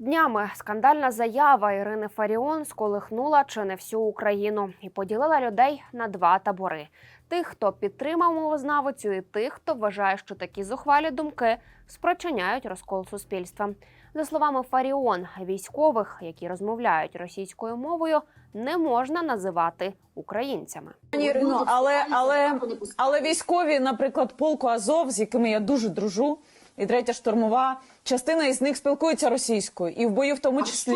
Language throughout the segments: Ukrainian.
Днями скандальна заява Ірини Фаріон сколихнула чи не всю Україну і поділила людей на два табори: тих, хто підтримав мовознавицю, і тих, хто вважає, що такі зухвалі думки спричиняють розкол суспільства. За словами Фаріон, військових, які розмовляють російською мовою, не можна називати українцями. Ірино, але, але, але військові, наприклад, полку Азов, з якими я дуже дружу, і третя штурмова, частина із них спілкується російською, і в бою в тому числі.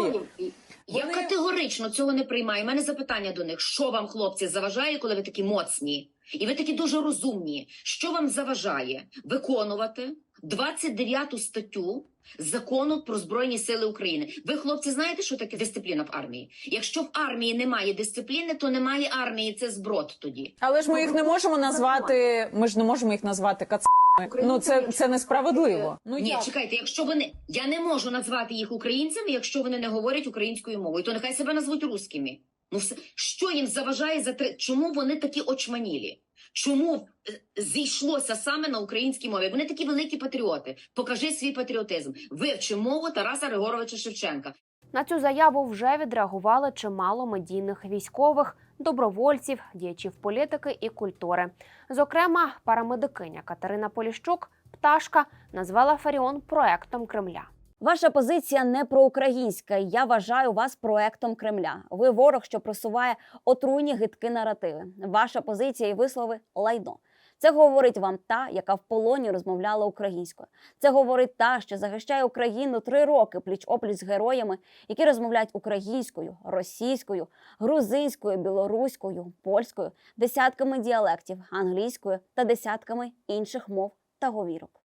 Я Вони- категорично цього не приймаю. У мене запитання до них: що вам, хлопці, заважає, коли ви такі моцні? І ви такі дуже розумні. Що вам заважає виконувати 29 статтю закону про збройні сили України? Ви, хлопці, знаєте, що таке дисципліна в армії? Якщо в армії немає дисципліни, то немає армії. Це зброд тоді. Але ж ми їх не можемо назвати. Ми ж не можемо їх назвати кацами. Ну це, це несправедливо. Ну Ні, як? чекайте, якщо вони я не можу назвати їх українцями, якщо вони не говорять українською мовою, то нехай себе назвуть русскими. Ну все що їм заважає за три? Чому вони такі очманілі? Чому е, зійшлося саме на українській мові? Вони такі великі патріоти. Покажи свій патріотизм. Вивчи мову Тараса Григоровича Шевченка. На цю заяву вже відреагували чимало медійних військових, добровольців, діячів політики і культури. Зокрема, парамедикиня Катерина Поліщук Пташка назвала Фаріон проектом Кремля. Ваша позиція не проукраїнська. Я вважаю вас проектом Кремля. Ви ворог, що просуває отруйні гидкі наративи. Ваша позиція і вислови лайно. Це говорить вам та, яка в полоні розмовляла українською. Це говорить та, що захищає Україну три роки пліч опліч з героями, які розмовляють українською, російською, грузинською, білоруською, польською, десятками діалектів, англійською та десятками інших мов та говірок.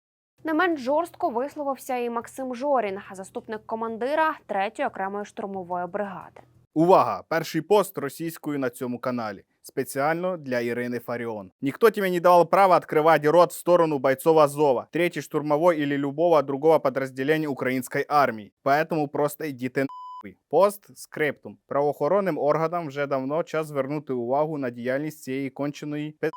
Не менш жорстко висловився і Максим Жорін, заступник командира 3-ї окремої штурмової бригади. Увага! Перший пост російською на цьому каналі. Специально для Ирины Фарион. Никто тебе не давал права открывать рот в сторону бойцов Азова, третьей штурмовой или любого другого подразделения украинской армии. Поэтому просто йдіть нахуй. Пост скриптум. Правоохоронним органам вже давно час звернути увагу на діяльність цієї конченої пи***,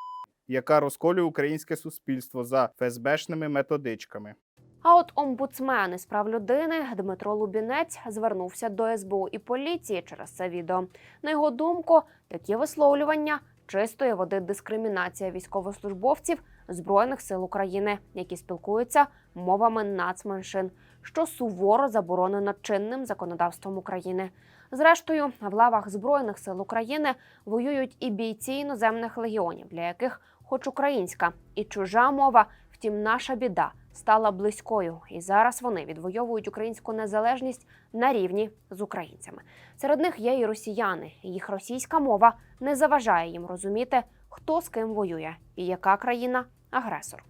яка розколює українське суспільство за ФСБшними методичками. А от омбудсмен із прав людини Дмитро Лубінець звернувся до СБУ і поліції через це відео. На його думку, такі висловлювання чистої води дискримінація військовослужбовців збройних сил України, які спілкуються мовами нацменшин, що суворо заборонено чинним законодавством України. Зрештою, в лавах збройних сил України воюють і бійці іноземних легіонів, для яких, хоч українська і чужа мова, втім, наша біда стала близькою, і зараз вони відвоюють українську незалежність на рівні з українцями. Серед них є і росіяни. Їх російська мова не заважає їм розуміти, хто з ким воює і яка країна агресор.